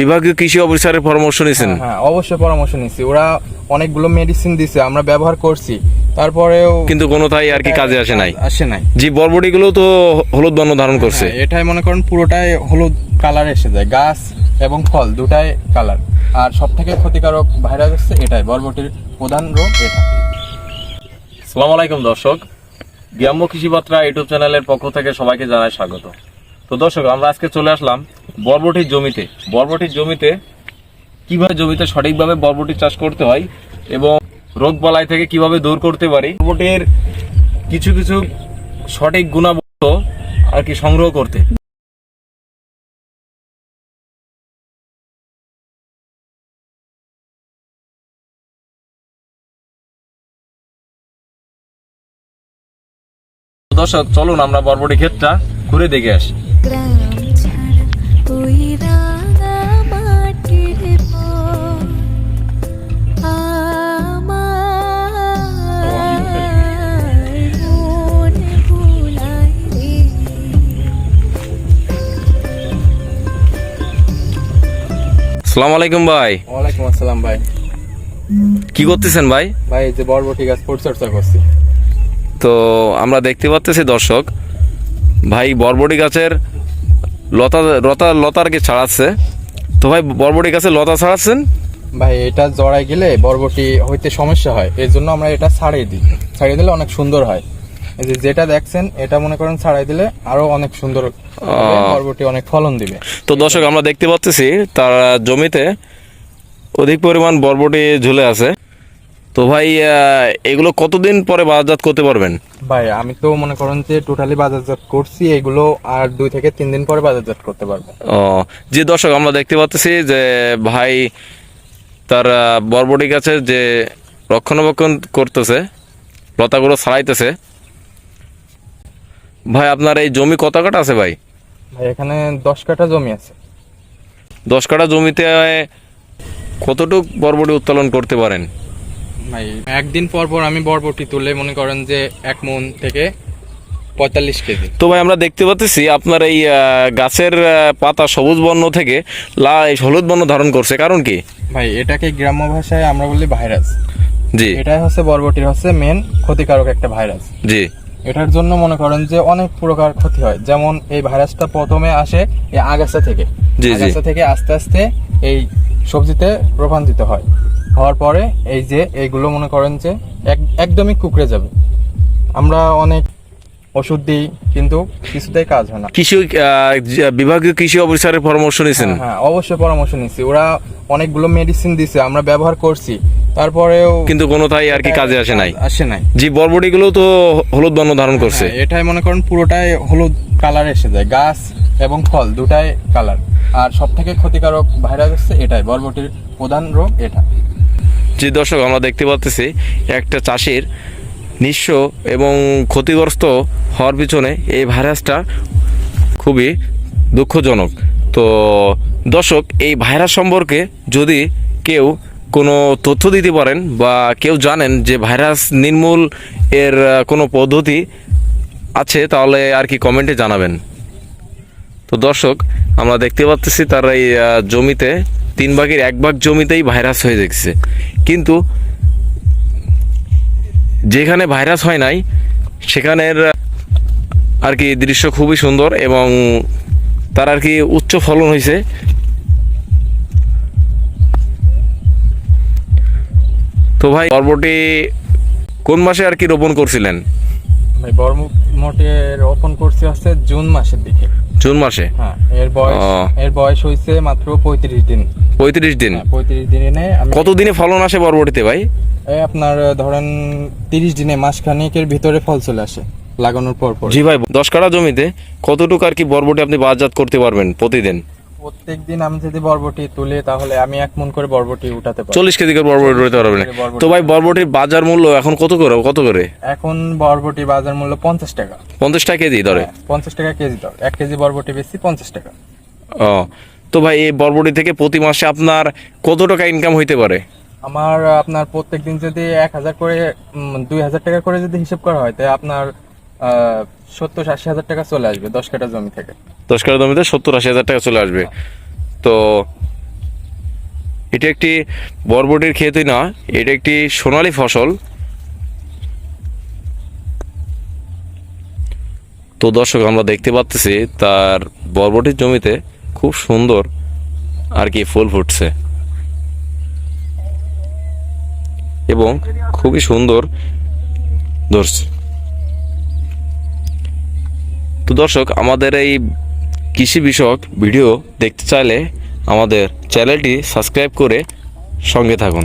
বিভাগীয় কৃষি অফিসারের পরামর্শ নিয়েছেন। হ্যাঁ অবশ্যই পরামর্শ নিচ্ছি ওরা অনেকগুলো মেডিসিন দিছে আমরা ব্যবহার করছি। তারপরেও কিন্তু কোনোটাই আর কি কাজে আসে নাই। আসে নাই। জি বরবটি গুলো তো হলুদ বর্ণ ধারণ করছে। হ্যাঁ, এটাই মনে করেন পুরোটাই হলুদ কালার এসে যায়। গাছ এবং ফল দুটাই কালার আর সব থেকে ক্ষতিকারক ভাইরাস হচ্ছে এটাই বরবটির প্রধান রোগ এটা। সালাম আলাইকুম দর্শক গ্রাম্য কৃষিপাত্রা ইউটিউব চ্যানেলের পক্ষ থেকে সবাইকে জানাই স্বাগত। তো দর্শক, আমরা আজকে চলে আসলাম বরবটির জমিতে। বরবটির জমিতে কীভাবে জমিতে সঠিকভাবে বরবটি চাষ করতে হয় এবং রোগ বালাই থেকে কীভাবে দূর করতে পারি, বরবটির কিছু কিছু সঠিক গুণাবত্ত আর কি সংগ্রহ করতে। দর্শক, চলুন আমরা বরবটি ক্ষেতটা ঘুরে দেখে আসি। গ্রাম ছাড়া ওই রাঙা মাটির পর আমার মন ভুলাই রে সালাম আলাইকুম ভাই। ওয়ালাইকুম আসসালাম ভাই। কি করতেছেন ভাই? ভাই এই যে বরবটি গাছ পরিচর্যা করছি। তো আমরা দেখতে পাচ্তেছি দর্শক ভাই বরবটি গাছের লতা লতা লতার কি ছাড়াচ্ছে। তো ভাই বরবটি গাছের লতা ছাড়াচ্ছেন? ভাই এটা জড়াই গেলে বরবটি হইতে সমস্যা হয়। এর জন্য আমরা এটা ছাড়িয়ে দিই। ছাড়িয়ে দিলে অনেক সুন্দর হয়। এই যে যেটা দেখছেন এটা মনে করেন ছাড়াই দিলে আরও অনেক সুন্দর বরবটি অনেক ফলন দিবে। তো দর্শক আমরা দেখতে পাচ্তেছি তার জমিতে অধিক পরিমাণ বরবটি ঝুলে আছে। তো ভাই এগুলো কতদিন পরে বাজারজাত করতে পারবেন? ভাই আমি তো মনে করেন যে টোটালি বাজারজাত করছি এগুলো আর দুই থেকে তিন দিন পরে বাজারজাত করতে পারব। ও যে দর্শক আমরা দেখতে পাচ্তেছি যে ভাই তার বরবটি গাছের যে রক্ষণাবেক্ষণ করতেছে লতাগুলো ছাড়াইতেছে। ভাই আপনার এই জমি কত কাটা আছে ভাই? ভাই এখানে দশ কাঠা জমি আছে। দশ কাটা জমিতে কতটুক বরবটি উত্তোলন করতে পারেন? ভাই একদিন পর পর আমি বরবটি তুলে মনে করেন যে এক মন থেকে পঁয়তাল্লিশ কেজি। তো ভাই আমরা দেখতে পাচ্ছি আপনার এই গাছের পাতা সবুজ বর্ণ থেকে লা হলুদ বর্ণ ধারণ করছে। কারণ কি? ভাই এটাকে গ্রাম্য ভাষায় আমরা বলি ভাইরাস। জি। এটাই হচ্ছে বরবটির হচ্ছে মেন ক্ষতিকারক একটা ভাইরাস। জি। এটার জন্য মনে করেন যে অনেক প্রকার ক্ষতি হয়। যেমন এই ভাইরাসটা প্রথমে আসে এই আগাছা থেকে। আগাছা থেকে আস্তে আস্তে এই সবজিতে রূপান্তরিত হয়। হওয়ার পরে এই যে এইগুলো মনে করেন যে এক- একদমই কুকড়ে যাবে। আমরা অনেক ওষুধ দিই কিন্তু কিছুতেই কাজ হয় না। কৃষি বিভাগীয় কৃষি অফিসারের পরামর্শ নিয়েছেন? হ্যাঁ, হ্যাঁ অবশ্যই পরামর্শ নিচ্ছি ওরা অনেকগুলো মেডিসিন দিছে আমরা ব্যবহার করছি। তারপরেও কিন্তু কোনোটাই আর কি কাজে আসে নাই। আসে নাই। জি বরবটি গুলো তো হলুদ বর্ণ ধারণ করছে। হ্যাঁ, এটাই মনে করেন পুরোটাই হলুদ কালার এসে যায়। গাছ এবং ফল দুটাই কালার আর সব থেকে ক্ষতিকারক ভাইরাস হচ্ছে এটাই। বরবটির প্রধান রোগ এটা। যে দর্শক আমরা দেখতে পাচ্ছি একটা চাষির নিঃস্ব এবং ক্ষতিগ্রস্ত হওয়ার পিছনে এই ভাইরাসটা খুবই দুঃখজনক। তো দর্শক, এই ভাইরাস সম্পর্কে যদি কেউ কোনো তথ্য দিতে পারেন বা কেউ জানেন যে ভাইরাস নির্মূল এর কোনো পদ্ধতি আছে, তাহলে আর কি কমেন্টে জানাবেন। তো দর্শক, আমরা দেখতে পাচ্ছি তার এই জমিতে তিন ভাগের এক ভাগ জমিতেই ভাইরাস হয়ে দেখছে কিন্তু যেখানে ভাইরাস হয় নাই, সেখানের আর কি দৃশ্য খুবই সুন্দর এবং তার আর কি উচ্চ ফলন হয়েছে তো ভাই, বরবটি কোন মাসে আর কি রোপণ করছিলেন? ভাই বর্মোটে রোপণ করছি হচ্ছে জুন মাসের দিকে। জুন মাসে? হ্যাঁ এর বয়স এর বয়স হয়েছে মাত্র পঁয়ত্রিশ দিন। পঁয়ত্রিশ দিন? হ্যাঁ, পঁয়ত্রিশ দিনে কত দিনে ফলন আসে বরবটিতে ভাই? এই আপনার ধরেন তিরিশ দিনে মাসখানেকের ভিতরে ফল চলে আসে লাগানোর পর পর। জি ভাই দশ কাঠা জমিতে কতটুকু আর কি বরবটি আপনি বাজারজাত করতে পারবেন প্রতিদিন? প্রত্যেক দিন আমি যদি বরবটি তুলি তাহলে আমি এক মন করে বরবটি উঠাতে পারি। চল্লিশ কেজি করে বরবটি রইতে পারবেন। তো ভাই বরবটির বাজার মূল্য এখন কত করে কত করে? এখন বরবটি বাজার মূল্য পঞ্চাশ টাকা। পঞ্চাশ টাকা কেজি ধরে। হ্যাঁ, পঞ্চাশ টাকা কেজি দর এক কেজি বরবটি বেশি পঞ্চাশ টাকা। ও তো ভাই এই বরবটি থেকে প্রতি মাসে আপনার কত টাকা ইনকাম হইতে পারে? আমার আপনার প্রত্যেক দিন যদি এক হাজার করে দুই হাজার টাকা করে যদি হিসেব করা হয় তাই আপনার সত্তর আশি হাজার টাকা চলে আসবে দশ কাঠা জমি থেকে। দশ কাঠা জমিতে সত্তর আশি হাজার টাকা চলে আসবে। তো এটি একটি বরবটির ক্ষেতই না, এটি একটি সোনালী ফসল। তো দর্শক, আমরা দেখতে পাচ্ছি তার বরবটির জমিতে খুব সুন্দর আর কি ফুল ফুটছে। এবং খুবই সুন্দর ধরছে। তো দর্শক, আমাদের এই কৃষি বিষয়ক ভিডিও দেখতে চাইলে আমাদের চ্যানেলটি সাবস্ক্রাইব করে সঙ্গে থাকুন।